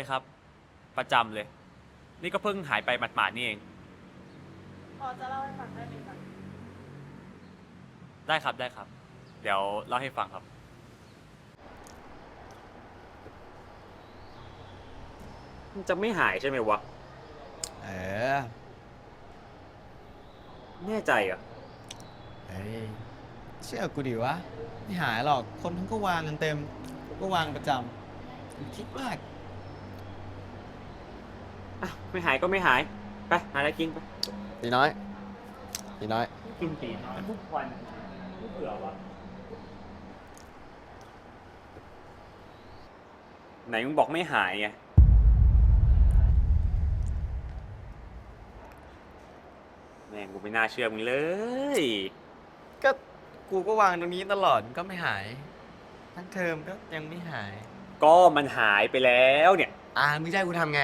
ยครับ ประจำเลย นี่ก็เพิ่งหายไปหมาดๆนี่เอง พอจะเล่าให้ฟังได้ไหมคะได้ครับได้ครับ เดี๋ยวเล่าให้ฟังครับ มันจะไม่หายใช่ไหมวะ เออ แน่ใจเหรอะ เฮ้ย เชื่อกูดิวะ ไม่หายหรอก คนทั้งก็วางกันเต็มกูก็วางประจำอย่าคิดมาก อะไม่หายก็ไม่หาย ไปหาอะไรกินไปตีน้อยตีน้อย กินตีน้อยทุกวันไม่เบื่อวะไหนมึงบอกไม่หายไงแม่งกูไม่น่าเชื่อมึงเลย ก็กูก็วางตรงนี้ตลอดก็ไม่หาย ทั้งเทอมก็ยังไม่หาย ก็มันหายไปแล้วเนี่ย อ่ามึงจะให้กูทำไง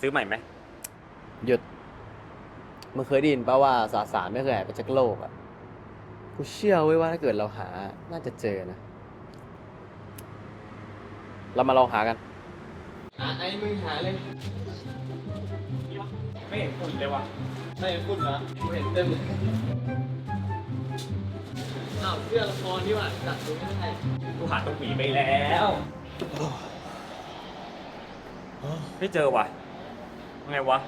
ซื้อใหม่ไหมหยุดมึงเคยได้ยินป่าว่าสาสารไม่เคยหายไปจากโลกอะกูเชื่อไว้ยว่าถ้าเกิดเราหา น่าจะเจอนะ เรามาลองหากันอะไอ้มึงหาเลย ไม่เห็นฝุ่นเลยว่ะไม่พูดเหรอกูเห็นเต็มเลยอ้าวเสื้อละครนี่หว่าจัดดูไม่ได้กูหาตรงหมีไปแล้ว ไม่เจอว่ะ ไงวะ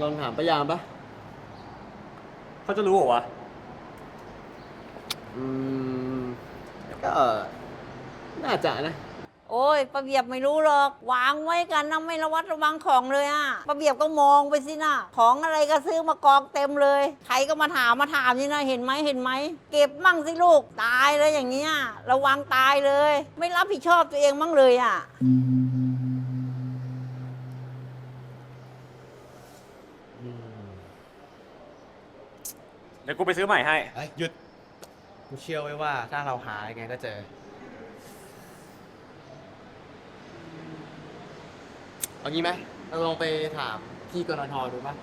ลองถามป้ายามปะเขาจะรู้เหรอวะ อืมก็น่าจะนะ โอ้ยประเบียบไม่รู้หรอกวางไว้กันนะไม่ระวัดระวังของเลยอะประเบียบก็มองไปสินะของอะไรก็ซื้อมากองเต็มเลย ใครก็มาถามมาถามนี่นะเห็นไหมเห็นไหมเก็บมั่งสิลูกตายเลยอย่างเงี้ยระวังตายเลย ไม่รับผิดชอบตัวเองมั่งเลยอะเดี๋ยวกูไปซื้อใหม่ให้ เอ้ยหยุดกูเชื่อไว้ว่าถ้าเราหายังไงก็เจอ เอางี้ไหมเราลองไปถามพี่กรทดูป่ะ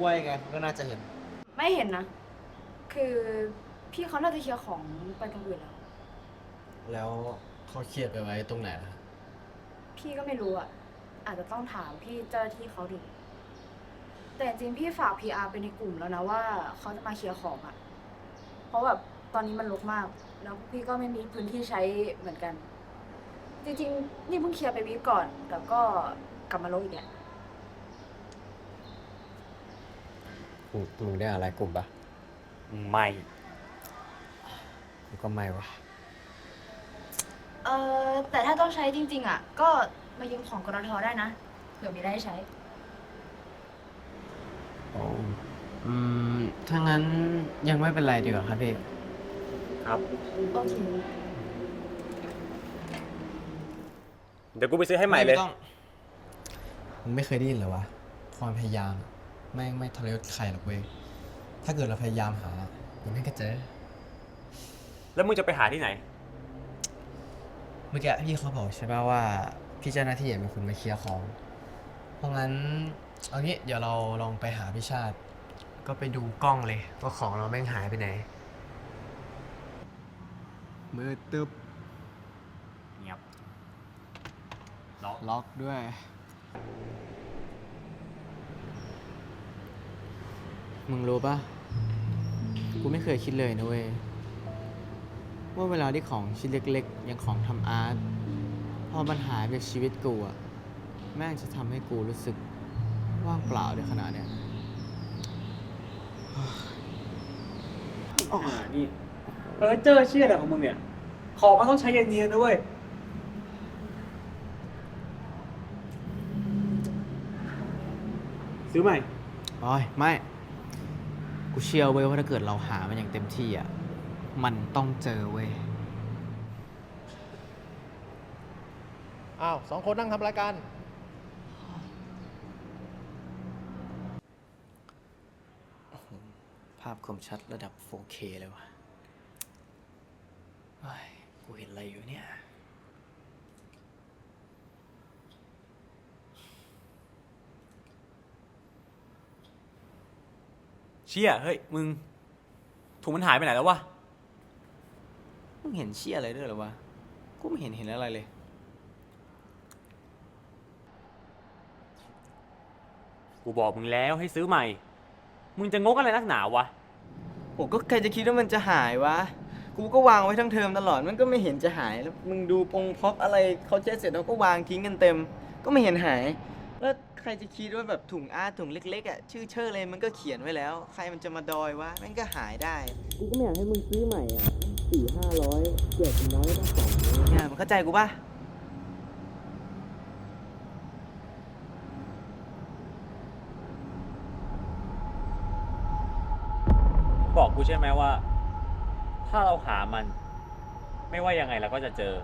ว่ายังไงก็น่าจะเห็น ไม่เห็นนะ คือพี่เขาน่าจะเคลียร์ของไปตรงอื่นแล้ว แล้วเขาเครียดไปไว้ตรงไหนล่ะพี่ก็ไม่รู้อะ อาจจะต้องถามพี่เจ้าหน้าที่เขาดู แต่จริงๆพี่ฝาก PR ไปในกลุ่มแล้วนะว่าเขาจะมาเคลียร์ของอะ เพราะแบบตอนนี้มันรกมาก แล้วพี่ก็ไม่มีพื้นที่ใช้เหมือนกัน จริงๆ นี่เพิ่งเคลียร์ไปวีคก่อน แต่ก็ กลับมาลกอีกแล้วมึงมึงได้อะไรกลุ่มปะไม่กูก็ไม่วะเออแต่ถ้าต้องใช้จริง ๆ อะ ก็มายืมของกรทได้นะเผื่อมีได้ใช้อืม ถ้างั้นยังไม่เป็นไรดีกว่าครับพี่ครับโอเค เดี๋ยวกูไปซื้อให้ใหม่เลยต้อง มึงไม่เคยได้ยินเหรอวะความพยายามอะแม่งไม่ทรยศใครหรอกเว้ยถ้าเกิดเราพยายามหายังไงก็เจอแล้วมึงจะไปหาที่ไหน เมื่อกี้พี่เขาบอกใช่ป่ะว่าพี่เจ้าหน้าที่เป็นคนมาเคลียร์ของ เพราะงั้นเอางี้เดี๋ยวเราลองไปหาพี่ชาติ ก็ไปดูกล้องเลยว่าของเราแม่งหายไปไหน มือตึบเงียบล็อก ล็อกด้วย มึงรู้ป่ะกูไม่เคยคิดเลยนะเว้ย ว่าเวลาที่ของชิ้นเล็กๆ อย่างของทำอาร์ต พอมันหายไปจากชีวิตกูอะแม่งจะทำให้กูรู้สึกว่างเปล่าในขนาดเนี้ยอ๋อนี่เออเจอเชี่ยอะไรของมึงเนี่ย ของมันต้องใช้เย็นๆด้วย ซื้อใหม่ โอ้ยไม่ กูเชื่อเว้ยว่าถ้าเกิดเราหามันอย่างเต็มที่อะ มันต้องเจอเว้ย อ้าวสองคนนั่งทำรายการภาพคมชัดระดับ 4K เลยว่ะเฮ้ยกูเห็นอะไรอยู่เนี่ย เชี่ยเฮ้ยมึงถุงมันหายไปไหนแล้ววะมึงเห็นเชี่ยอะไรด้วยเหรอวะกูไม่เห็นเห็นอะไรเลย กูบอกมึงแล้วให้ซื้อใหม่ มึงจะงกอะไรนักหนาวะโอ้ก็ใครจะคิดว่ามันจะหายวะ กูก็วางไว้ทั้งเทอมตลอด มันก็ไม่เห็นจะหาย แล้วมึงดูปงพ็อปอะไรเขาเช็ดเสร็จแล้วก็วางทิ้งกันเต็ม ก็ไม่เห็นหาย แล้วใครจะคิดว่าแบบถุงอาร์ตถุงเล็กๆอะชื่อเชอร์เลยมันก็เขียนไว้แล้ว ใครมันจะมาดอยวะมันก็หายได้กูก็ไม่อยากให้มึงซื้อใหม่อะสี่ห้าร้อยเกือบน้อยต้องสองเนี่ยมันเข้าใจกูป่ะบอกกูใช่ไหมว่า ถ้าเราหามัน ไม่ว่ายังไงเราก็จะเจอ